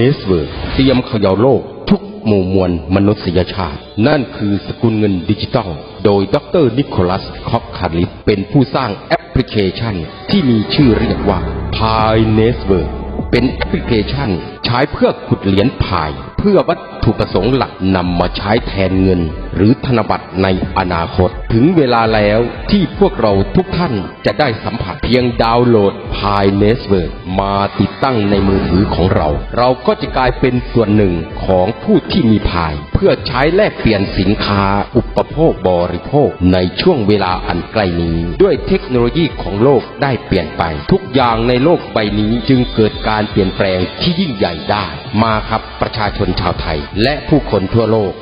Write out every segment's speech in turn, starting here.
เนสเวิร์เตรียมเขย่าโลกทุกหมู่มวลมนุษยชาติ นั่นคือสกุลเงินดิจิตอล โดยดรนิโคลัส คอกคาริสเป็นผู้สร้างแอปพลิเคชันที่มีชื่อเรียกว่าพายเนสเวิร์เป็นแอปพลิเคชันใช้เพื่อขุดเหรียญพาย เพื่อวัดถุประสงค์หลักนำมาใช้แทนเงิน หรือธนบัตรในอนาคต ถึงเวลาแล้วที่พวกเราทุกท่านจะได้สัมผัสเพียงดาวน์โหลด p i n e t w o r k มาติดตั้งในมือถือของเรา เราก็จะกลายเป็นส่วนหนึ่งของผู้ที่มีพาย เพื่อใช้แลกเปลี่ยนสินค้าอุปโภคบริโภคในช่วงเวลาอันใกล้นี้ ด้วยเทคโนโลยีของโลกได้เปลี่ยนไป ทุกอย่างในโลกใบนี้จึงเกิดการเปลี่ยนแปลงที่ยิ่งใหญ่ได้ มาครับประชาชนชาวไทยและผู้คนทั่วโลก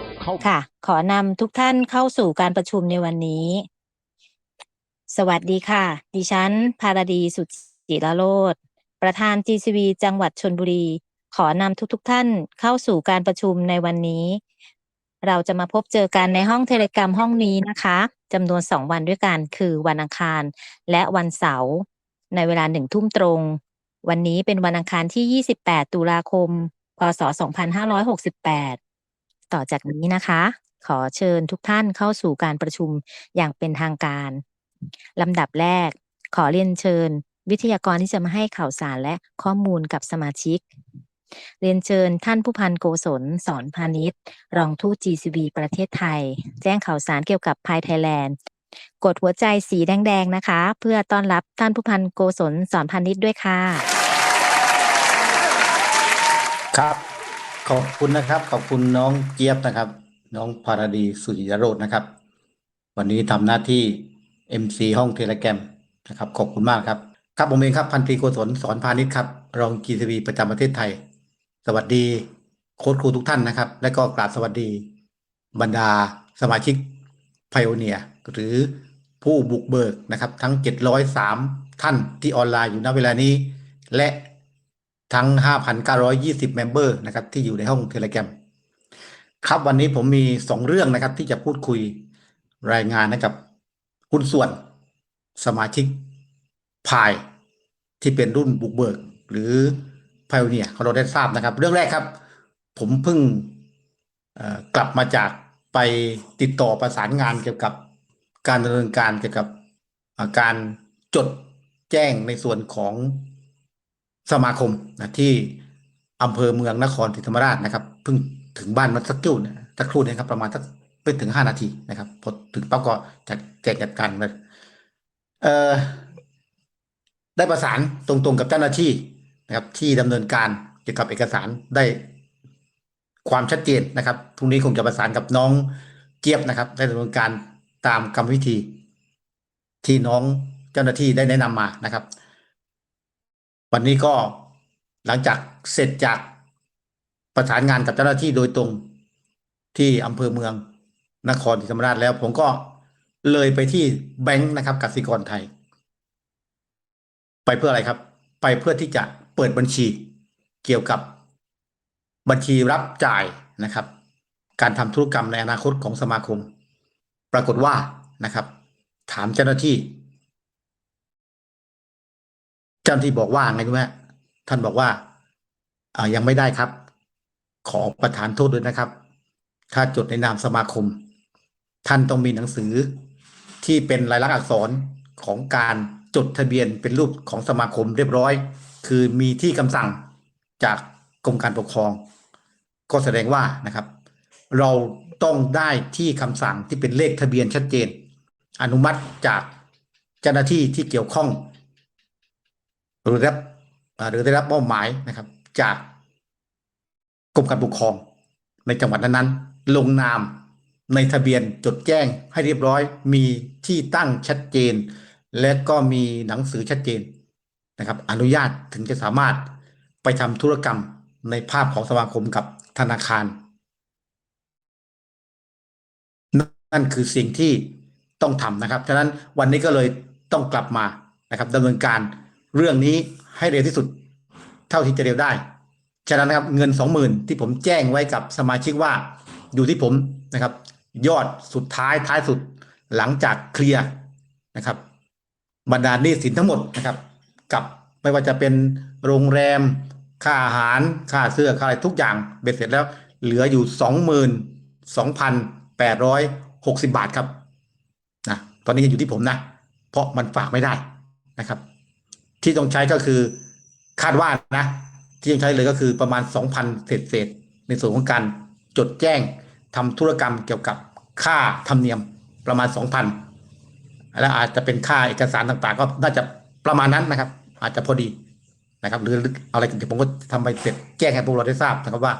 ค่ะ ขอนำทุกท่านเข้าสู่การประชุมในวันนี้ สวัสดีค่ะ ดิฉัน ภารดีสุดจิรโรธประธาน GCV จังหวัดชนบุรี ขอนำทุกๆทท่านเข้าสู่การประชุมในวันนี้ เราจะมาพบเจอกันในห้องเทเลกรมห้องนี้นะคะจำนวนสองวันด้วยกันคือวันอังคาร และวันเสาร์ในเวลาหนึ่งทุ่มตรง วันนี้เป็นวันอังคารที่ 28 ตุลาคม พศ 2568 ต่อจากนี้นะคะ ขอเชิญทุกท่านเข้าสู่การประชุมอย่างเป็นทางการลำดับแรก ขอเรียนเชิญ วิทยากรที่จะมาให้ข่าวสารและข้อมูลกับสมาชิก เรียนเชิญท่านผู้พันโกศลสอนพาณิชย์รองทูต GCB ประเทศไทย แจ้งข่าวสารเกี่ยวกับภายไทยแลนด์กดหัวใจสีแดง ๆ นะคะ เพื่อต้อนรับท่านผู้พันโกศลสอนพาณิชย์ด้วยค่ะ ครับ ขอบคุณนะครับ ขอบคุณน้องเจี๊ยบนะครับ น้องพารดีสุริยโรจน์นะครับ วันนี้ทำหน้าที่ MC ห้องเทเลแกรมนะครับ ขอบคุณมากครับ ครับผมเองครับพันตรีโกศลสอนพาณิชย์ครับ รอง GCB ประจำประเทศไทย สวัสดีโค้ชครูทุกท่านนะครับ และก็กราบสวัสดี บรรดาสมาชิกไพโอเนียหรือผู้บุกเบิกนะครับ ทั้ง 703 ท่านที่ออนไลน์อยู่ณเวลานี้ และ ทั้ง 5,920เมมเบอร์นะครับที่อยู่ในห้องเทเลแกรมครับวันนี้ผมมีสองเรื่องนะครับ ที่จะพูดคุยรายงานนะครับหุ้นส่วนสมาชิกพายที่เป็นรุ่นบุกเบิก หรือพายเนียเราได้ทราบนะครับ เรื่องแรกครับ ผมเพิ่งกลับมาจากไปติดต่อประสานงานเกี่ยวกับการดำเนินการเกี่ยวกับอาการจดแจ้งในส่วนของ สมาคมนะที่อำเภอเมืองนครศรีธรรมราชนะครับเพิ่งถึงบ้านมาสักครู่เนี่ยสักครู่เนยครับประมาณสักไม่ถึงห้านาทีนะครับพอถึงปั๊บก็จัดแจกจัดการเลยเอ่อได้ประสานตรงๆกับเจ้าหน้าที่นะครับ ที่ดำเนินการเกี่ยวกับเอกสารได้ความชัดเจนนะครับพรุ่งนี้คงจะประสานกับน้องเจี๊ยบนะครับ ได้ดำเนินการตามกรรมวิธีที่น้องเจ้าหน้าที่ได้แนะนำมานะครับ วันนี้ก็หลังจากเสร็จจากประสานงานกับเจ้าหน้าที่โดยตรงที่อำเภอเมืองนครศรีธรรมราชแล้ว ผมก็เลยไปที่แบงค์นะครับกสิกรไทย ไปเพื่ออะไรครับ ไปเพื่อที่จะเปิดบัญชีเกี่ยวกับบัญชีรับจ่ายนะครับ การทำธุรกรรมในอนาคตของสมาคม ปรากฏว่านะครับ ถามเจ้าหน้าที่ จ้านที่บอกว่าไงรู้ไหมท่านบอกว่าอ่ายังไม่ได้ครับ ขอประทานโทษด้วยนะครับ ถ้าจดในนามสมาคม ท่านต้องมีหนังสือที่เป็นลายลักษณ์อักษรของการจดทะเบียนเป็นรูปของสมาคมเรียบร้อย คือมีที่คำสั่งจากกรมการปกครอง ก็แสดงว่านะครับ เราต้องได้ที่คำสั่งที่เป็นเลขทะเบียนชัดเจน อนุมัติจากเจ้าหน้าที่ที่เกี่ยวข้อง หรือได้รับหรือได้รับมอบหมายนะครับ จากกรมการปกครอง ในจังหวัดนั้นๆ ลงนามในทะเบียนจดแจ้งให้เรียบร้อย มีที่ตั้งชัดเจน และก็มีหนังสือชัดเจนนะครับ อนุญาตถึงจะสามารถไปทำธุรกรรมในภาพของสมาคมกับธนาคาร นั่นคือสิ่งที่ต้องทำนะครับฉะนั้นวันนี้ก็เลยต้องกลับมานะครับดำเนินการ เรื่องนี้ให้เร็วที่สุด เท่าที่จะเร็วได้ ฉะนั้นนะครับเงินสองหมื่นที่ผมแจ้งไว้กับสมาชิกว่าอยู่ที่ผมนะครับ ยอดสุดท้ายท้ายสุดหลังจากเคลียร์นะครับบรรดาหนี้สินทั้งหมดนะครับ กับไม่ว่าจะเป็นโรงแรม ค่าอาหาร ค่าเสื้อค่าอะไรทุกอย่างเบ็ดเสร็จแล้ว เหลืออยู่สองหมื่นสองพันแปดร้อยหกสิบาทครับนะตอนนี้ยังอยู่ที่ผมนะ เพราะมันฝากไม่ได้นะครับ ที่ต้องใช้ก็คือคาดว่านะ ที่ต้องใช้เลยก็คือประมาณ 2,000เศษเศษในส่วนของการจดแจ้งทำธุรกรรมเกี่ยวกับค่าธรรมเนียมประมาณ 2,000 แล้วอาจจะเป็นค่าเอกสารต่างๆ ก็น่าจะประมาณนั้นนะครับ อาจจะพอดีนะครับหรืออะไรเดี๋ยวผมก็ทำไปเสร็จแจ้งให้พวกเราได้ทราบนะครับว่า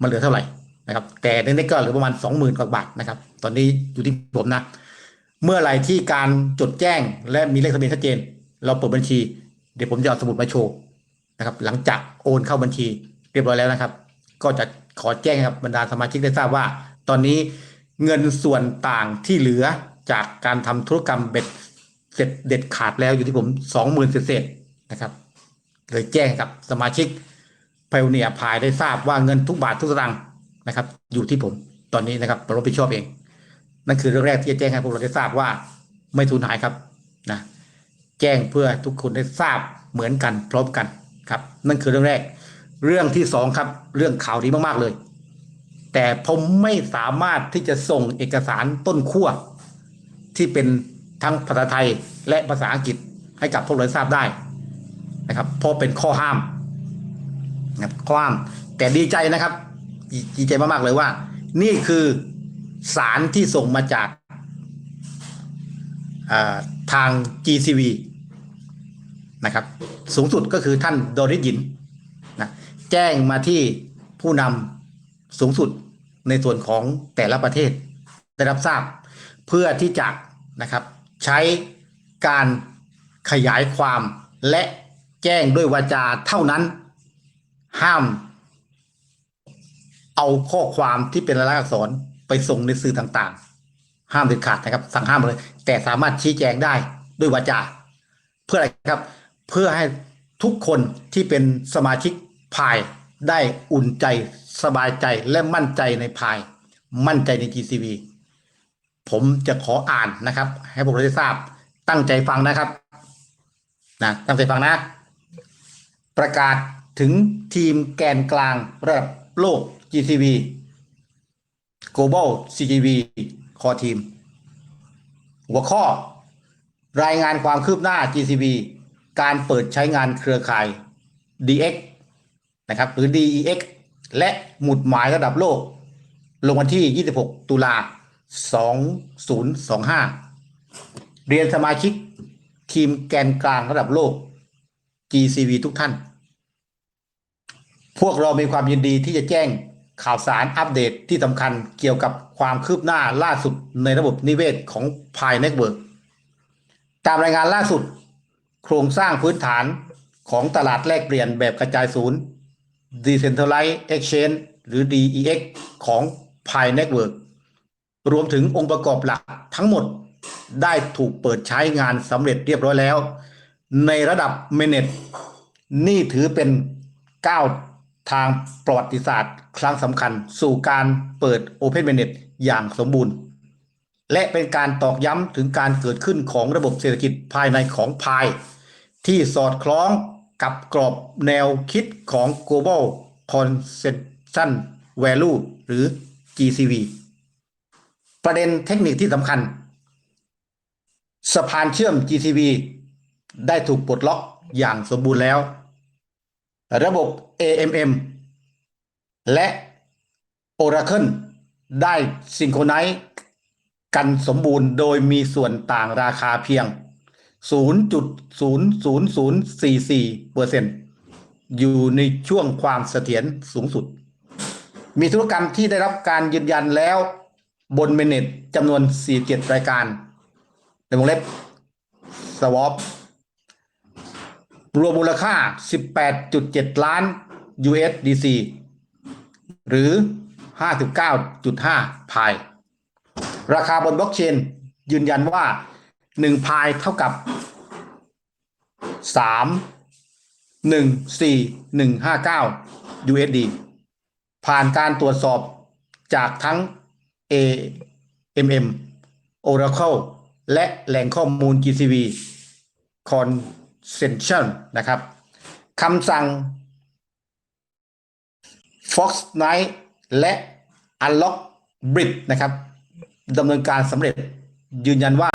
มันเหลือเท่าไหร่นะครับ แต่ในนี้ก็เหลือประมาณ 20,000กว่าบาทนะครับ ตอนนี้อยู่ที่ผมนะ เมื่อไหร่ที่การจดแจ้งและมีเลขทะเบียนชัดเจน เราเปิดบัญชี เดี๋ยวผมจะเอาสมุดมาโชว์นะครับ หลังจากโอนเข้าบัญชีเรียบร้อยแล้วนะครับ ก็จะขอแจ้งให้กับบรรดาสมาชิกได้ทราบว่า ตอนนี้เงินส่วนต่างที่เหลือจากการทำธุรกรรมเบ็ดเสร็จเด็ดขาดแล้วอยู่ที่ผมสองหมื่นเศษนะครับเลยแจ้งกับสมาชิกไพโอเนียพายได้ทราบว่าเงินทุกบาททุกสตางค์นะครับ อยู่ที่ผมตอนนี้นะครับผมรับผิดชอบเอง นั่นคือเรื่องแรกที่จะแจ้งให้พวกเราได้ทราบว่าไม่สูญหายครับนะ แจ้งเพื่อทุกคนได้ทราบเหมือนกันพร้อมกันครับ นั่นคือเรื่องแรก เรื่องที่สองครับ เรื่องข่าวดีมากๆเลย แต่ผมไม่สามารถที่จะส่งเอกสารต้นขั้วที่เป็นทั้งภาษาไทยและภาษาอังกฤษให้กับพวกเราทราบได้นะครับเพราะเป็นข้อห้ามนะครับข้อห้าม แต่ดีใจนะครับ ดีใจมากๆเลยว่า นี่คือสารที่ส่งมาจาก ทาง GCV นะครับสูงสุดก็คือท่านโดริสยินนะแจ้งมาที่ผู้นำสูงสุดในส่วนของแต่ละประเทศได้รับทราบ เพื่อที่จะนะครับใช้การขยายความและแจ้งด้วยวาจาเท่านั้น ห้าม เอาข้อความที่เป็นลายลักษณ์อักษรไปส่งในสื่อต่างๆ ห้ามเด็ดขาดนะครับ สั่งห้ามเลย แต่สามารถชี้แจงได้ด้วยวาจา เพื่ออะไรครับ เพื่อให้ทุกคนที่เป็นสมาชิกพายได้อุ่นใจสบายใจและมั่นใจในพาย มั่นใจใน GCV ผมจะขออ่านนะครับ ให้พวกเราได้ทราบตั้งใจฟังนะครับนะตั้งใจฟังนะ ประกาศถึงทีมแกนกลางระดับโลก GCV Global CGV Core Team หัวข้อ รายงานความคืบหน้า GCV การเปิดใช้งานเครือข่าย DX นะครับหรือ DEX และหมุดหมายระดับโลก ลงวันที่ 26 ตุลา 2025 เรียนสมาชิกทีมแกนกลางระดับโลก GCV ทุกท่าน พวกเรามีความยินดีที่จะแจ้ง ข่าวสารอัปเดตที่สำคัญเกี่ยวกับความคืบหน้าล่าสุดในระบบนิเวศของ Pi Network ตามรายงานล่าสุด โครงสร้างพื้นฐานของตลาดแลกเปลี่ยนแบบกระจายศูนย์ Decentralized Exchange หรือ DEX ของ Pi Network รวมถึงองค์ประกอบหลักทั้งหมดได้ถูกเปิดใช้งานสำเร็จเรียบร้อยแล้ว ในระดับเมเนตนี่ถือเป็นก้าว ทางประวัติศาสตร์ ครั้งสำคัญสู่การเปิด Open m a n e t อย่างสมบูรณ์ และเป็นการตอกย้ำถึงการเกิดขึ้นของระบบเศรษฐกิจภายในของพาย ที่สอดคล้องกับกรอบแนวคิดของ Global Consensus Value หรือ GCV ประเด็นเทคนิคที่สำคัญ สะพานเชื่อม GCV ได้ถูกปลดล็อกอย่างสมบูรณ์แล้ว ระบบ AMM และ Oracle ได้ซิงโครไนซ์กันสมบูรณ์โดยมีส่วนต่างราคาเพียง 0.00044เปอร์เซ็นอยู่ในช่วงความเสถียรสูงสุด มีธุรกรรมที่ได้รับการยืนยันแล้วบนเมเนตจำนวน 47 รายการ ในวงเล็บ Swap รวมมูลค่า 18.7 ล้าน USDC หรือ 59.5 พาย ราคาบนบล็อกเชนยืนยันว่า 1 พายเท่ากับ 3 1 4 1 5 9 USD ผ่านการตรวจสอบจากทั้ง AMM Oracle และแหล่งข้อมูล GCV Consensus นะครับคำสั่ง Fox Night และ Unlock Bridge นะครับดำเนินการสำเร็จยืนยันว่า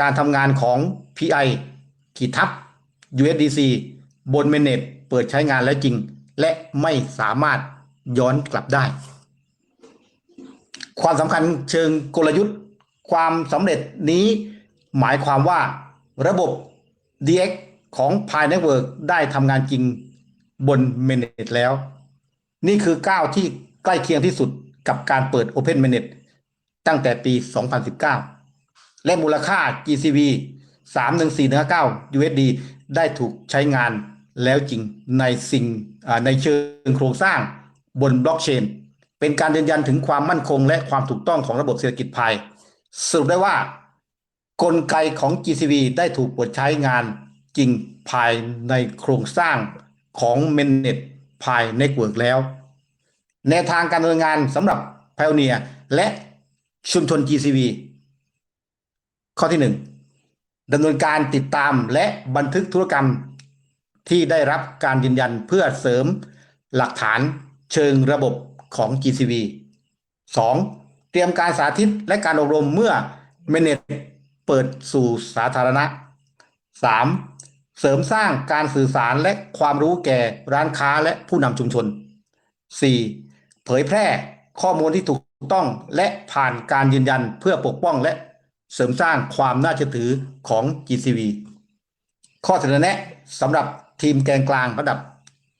การทำงานของ PI ขีดทับ USDC บนเมนเนตเปิดใช้งานแล้วจริง และไม่สามารถย้อนกลับได้ ความสำคัญเชิงกลยุทธ์ ความสำเร็จนี้หมายความว่าระบบ DX ของ Pi Network ได้ทำงานจริงบน Mainnet แล้ว นี่คือก้าวที่ใกล้เคียงที่สุดกับการเปิด Open Mainnet ตั้งแต่ปี 2019 และมูลค่า GCV 31459 USD ได้ถูกใช้งานแล้วจริงในสิ่งในเชิงโครงสร้างบนบล็อกเชน เป็นการยืนยันถึงความมั่นคงและความถูกต้องของระบบเศรษฐกิจพายสรุปได้ว่ากลไกของ GCV ได้ถูกเปิดใช้งาน จริงภายในโครงสร้างของ Mainnet Pi Network แล้ว แนวทางการดำเนินงานสำหรับ Pioneer และชุมชน GCV ข้อที่หนึ่งดำเนินการติดตามและบันทึกธุรกรรมที่ได้รับการยืนยันเพื่อเสริมหลักฐานเชิงระบบของ GCV 2. เตรียมการสาธิตและการอบรมเมื่อ Mainnet เปิดสู่สาธารณะ 3. เสริมสร้างการสื่อสารและความรู้แก่ร้านค้าและผู้นำชุมชน 4. เผยแพร่ข้อมูลที่ถูกต้องและผ่านการยืนยันเพื่อปกป้องและเสริมสร้างความน่าเชื่อถือของ GCV ข้อเสนอแนะสำหรับทีมแกนกลางระดับ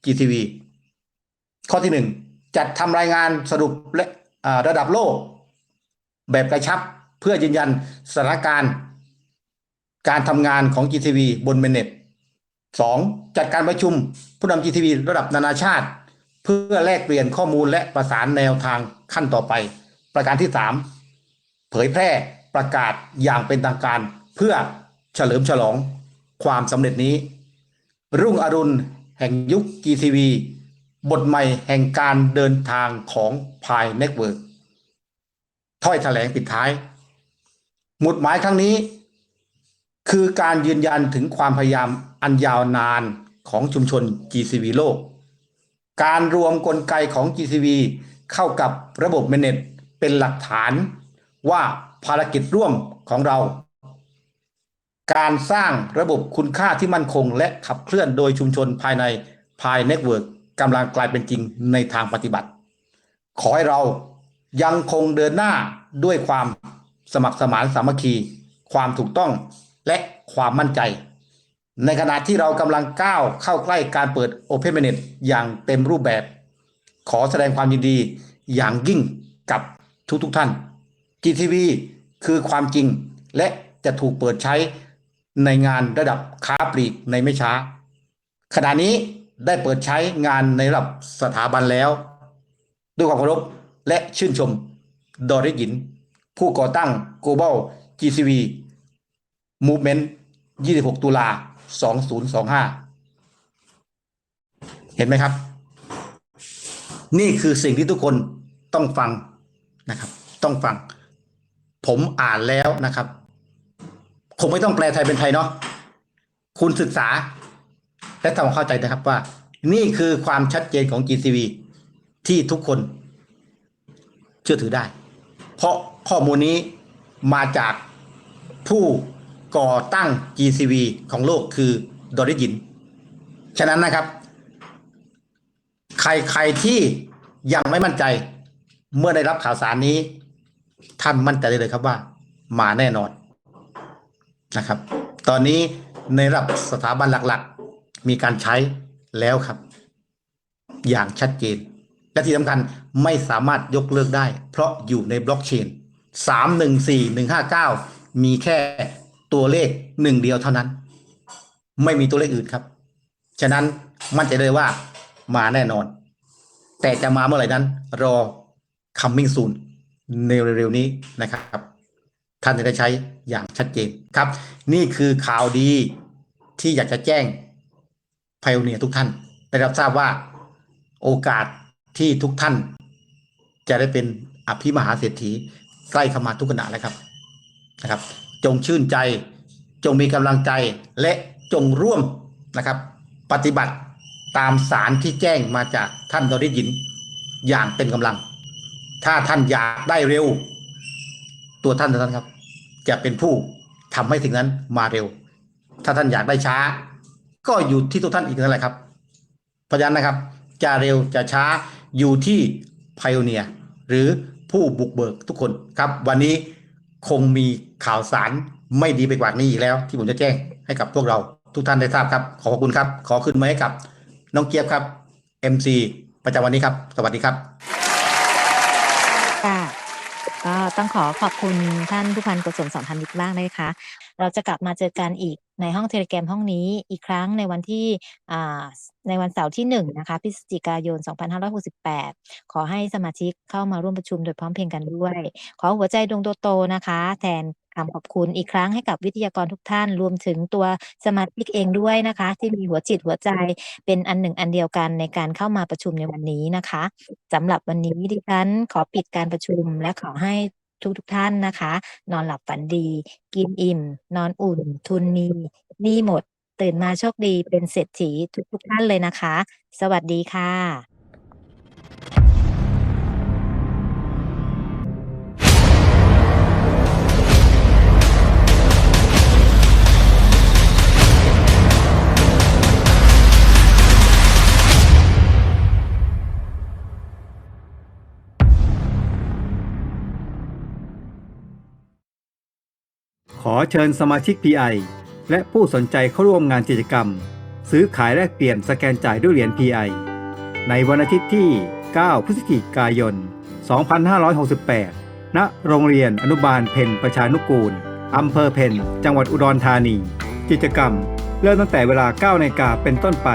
GCV ข้อที่ 1 จัดทำรายงานสรุปและระดับโลก แบบกระชับเพื่อยืนยันสถานการณ์ การทำงานของ GTV บนเมนเน็ต 2. จัดการประชุมผู้นำ GTV ระดับนานาชาติ เพื่อแลกเปลี่ยนข้อมูลและประสานแนวทางขั้นต่อไป ประการที่ 3 เผยแพร่ประกาศอย่างเป็นทางการ เพื่อเฉลิมฉลองความสำเร็จนี้ รุ่งอรุณแห่งยุค GTV บทใหม่แห่งการเดินทางของ Pi Network ถ้อยแถลงปิดท้าย หมุดหมายครั้งนี้ คือการยืนยันถึงความพยายามอันยาวนานของชุมชน GCV โลก การรวมกลไกของ GCV เข้ากับระบบเมเนตเป็นหลักฐานว่าภารกิจร่วมของเรา การสร้างระบบคุณค่าที่มั่นคง และขับเคลื่อนโดยชุมชนภายในภายเน็ตเวิร์กกำลังกลายเป็นจริงในทางปฏิบัติ ขอให้เรายังคงเดินหน้าด้วยความสมัครสมานสามัคคี ความถูกต้อง และความมั่นใจ ในขณะที่เรากำลังก้าวเข้าใกล้การเปิด Open m i n u t e อย่างเต็มรูปแบบ ขอแสดงความยินดีอย่างยิ่งกับทุกทุกๆท่าน GTV คือความจริงและจะถูกเปิดใช้ในงานระดับค้าปลีกในไม่ช้า ขณะนี้ได้เปิดใช้งานในระดับสถาบันแล้ว ด้วยความเคารพและชื่นชม ดอริสหยิน ผู้ก่อตั้ง Global GCV Movement 26ตุลา2025เห็นไหมครับ นี่คือสิ่งที่ทุกคนต้องฟังนะครับ ต้องฟัง ผมอ่านแล้วนะครับคงไม่ต้องแปลไทยเป็นไทยเนาะคุณศึกษา และทำความเข้าใจนะครับว่า นี่คือความชัดเจนของ GCV ที่ทุกคนเชื่อถือได้ เพราะข้อมูลนี้มาจากผู้ ก่อตั้ง GCV ของโลกคือดอริจิน ฉะนั้นนะครับ ใครใครที่ยังไม่มั่นใจเมื่อได้รับข่าวสารนี้ ท่านมั่นใจได้เลยครับว่า มาแน่นอนนะครับ ตอนนี้ในระดับสถาบันหลักๆ มีการใช้แล้วครับ อย่างชัดเจน และที่สำคัญไม่สามารถยกเลิกได้ เพราะอยู่ในบล็อกเชน 314159 มีแค่ ตัวเลขหนึ่งเดียวเท่านั้น ไม่มีตัวเลขอื่นครับ ฉะนั้นมั่นใจเลยว่ามาแน่นอน แต่จะมาเมื่อไหร่นั้น รอ coming soon ในเร็วๆนี้นะครับ ท่านจะได้ใช้อย่างชัดเจนครับ นี่คือข่าวดีที่อยากจะแจ้งพ i o เนียทุกท่าน ได้รับทราบว่าโอกาสที่ทุกท่าน จะได้เป็นอภิมหาเศรษฐีใกล้เข้ามาทุกขณะแล้วครับนะครับ จงชื่นใจ จงมีกำลังใจและจงร่วมนะครับ ปฏิบัติตามสารที่แจ้งมาจากท่านดริยินอย่างเต็มกำลัง ถ้าท่านอยากได้เร็ว ตัวท่านท่านครับ จะเป็นผู้ทำให้สิ่งนั้นมาเร็ว ถ้าท่านอยากได้ช้า ก็อยู่ที่ตัวท่านอีกนั่นแหละครับเพราะฉะนั้นนะครับ จะเร็วจะช้าอยู่ที่ไพ i o เนียหรือผู้บุกเบิกทุกคนครับ วันนี้คงมี ข่าวสารไม่ดีไปกว่านี้อีกแล้ว ที่ผมจะแจ้งให้กับพวกเราทุกท่านได้ทราบครับ ขอขอบคุณครับ ขอขึ้นมาให้กับ น้องเกียบครับ MC ประจำวันนี้ครับ สวัสดีครับค่ะก็ต้องขอขอบคุณท่านผู้พันกุศลสัมพันธ์อีกบ้างนะคะ เราจะกลับมาเจอกันอีกในห้องเทเลแกรมห้องนี้อีกครั้งในวันที่ในวันเสาร์ที่หนึ่งนะคะพฤศจิกายน 2568 ขอให้สมาชิกเข้ามาร่วมประชุมโดยพร้อมเพรียงกันด้วย ขอหัวใจดวงโตๆนะคะ แทน คำขอบคุณอีกครั้งให้กับวิทยากรทุกท่าน รวมถึงตัวสมาชิกเองด้วยนะคะ ที่มีหัวจิตหัวใจเป็นอันหนึ่งอันเดียวกันในการเข้ามาประชุมในวันนี้นะคะสำหรับวันนี้ดิฉันขอปิดการประชุมและขอให้ทุกทุกท่านนะคะ นอนหลับฝันดี กินอิ่ม นอนอุ่น ทุนมีนี้หมด ตื่นมาโชคดีเป็นเศรษฐีทุกทุกท่านเลยนะคะ สวัสดีค่ะ อเชิญสมาชิก PI และผู้สนใจเข้าร่วมงานกิจกรรม ซื้อขายแลกเปลี่ยนสแกนจ่ายด้วยเหรียญ PI ในวันอาทิตย์ที่ 9 พฤศจิกายน 2568 ณ โรงเรียนอนุบาลเพนประชานุกูล อำเภอเพนจังหวัดอุดรธานี กิจกรรม เริ่มตั้งแต่เวลา 9นาฬิกาเป็นต้นไป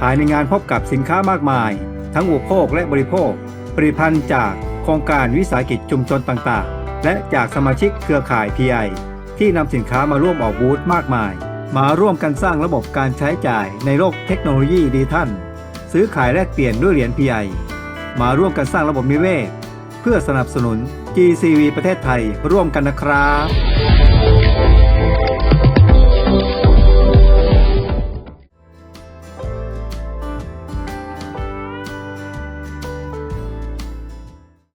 ภายในงานพบกับสินค้ามากมาย ทั้งอุปโภคและบริโภค ผลิตภัณฑ์จากโครงการวิสาหกิจชุมชนต่างๆ และจากสมาชิกเครือข่าย PI ที่นำสินค้ามาร่วมออกบูธมากมาย มาร่วมกันสร้างระบบการใช้จ่ายในโลกเทคโนโลยีดิจิทัลซื้อขายแลกเปลี่ยนด้วยเหรียญ PI มาร่วมกันสร้างระบบนิเวศ เพื่อสนับสนุน GCV ประเทศไทยร่วมกันนะครับ